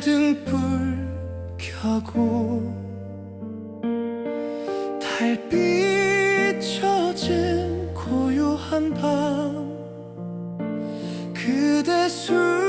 등불 켜고 달빛 젖은 고요한 밤 그대 술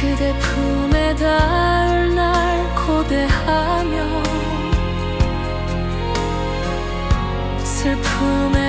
그대 품에 닿을 날 고대하며 슬픔에